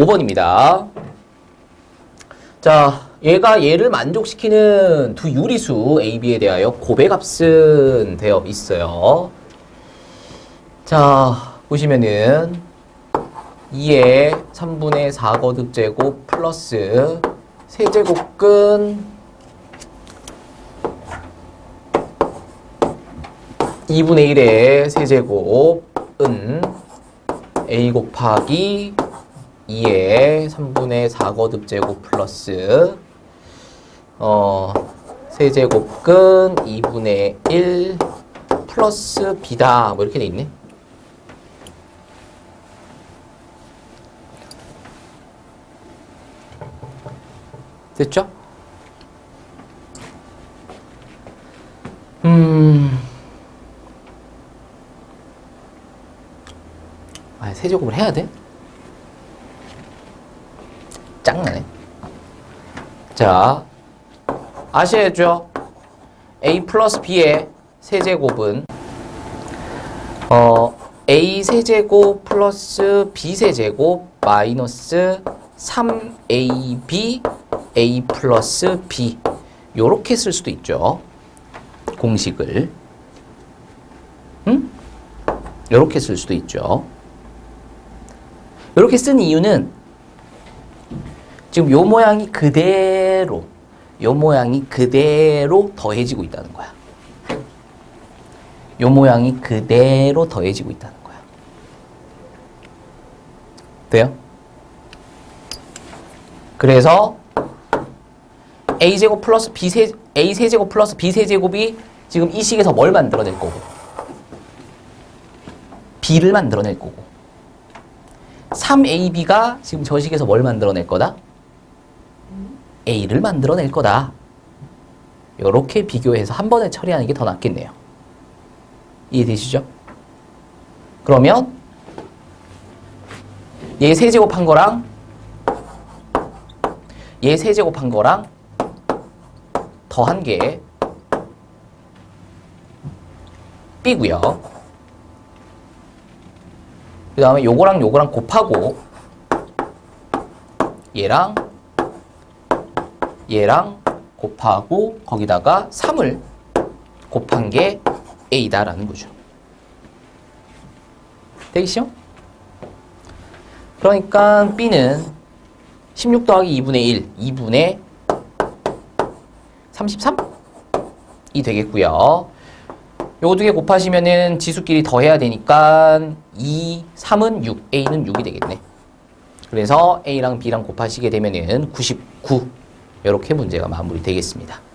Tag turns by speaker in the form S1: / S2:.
S1: 5번입니다. 자, 얘가 얘를 만족시키는 두 유리수 A, B에 대하여 고배값은 되어 있어요. 자, 보시면은 2의 3분의 4거듭 제곱 플러스 세제곱근 2분의 1의 세제곱은 a 곱하기 2의 3분의 4거듭 제곱 플러스 어 세제곱근 2분의 1 플러스 b다 뭐 이렇게 돼 있네. 됐죠? 음. 아, 세제곱을 해야 돼? 자, 아셔야죠? a 플러스 b의 세제곱은 어, a 세제곱 플러스 b 세제곱 마이너스 3ab a 플러스 b 요렇게 쓸 수도 있죠. 공식을. 응? 요렇게 쓸 수도 있죠. 이렇게 쓴 이유는 지금 요 모양이 그대로 요 모양이 그대로 더해지고 있다는 거야. 요 모양이 그대로 더해지고 있다는 거야. 돼요? 그래서 a제곱 플러스 b세 a 세제곱 플러스 b 세제곱이 지금 이 식에서 뭘 만들어낼 거고 b를 만들어낼 거고 3ab가 지금 저 식에서 뭘 만들어낼 거다? A를 만들어낼 거다. 이렇게 비교해서 한 번에 처리하는 게 더 낫겠네요. 이해되시죠? 그러면 얘 세제곱한 거랑 얘 세제곱한 거랑 더한 게 b고요. 그 다음에 요거랑 요거랑 곱하고 얘랑 얘랑 곱하고 거기다가 3을 곱한 게 a다라는 거죠. 되겠죠? 그러니까 b는 16 더하기 2분의 1, 2분의 33이 되겠고요. 요거 두 개 곱하시면은 지수끼리 더해야 되니까 2, 3은 6, A는 6이 되겠네. 그래서 A랑 B랑 곱하시게 되면은 99. 이렇게 문제가 마무리 되겠습니다.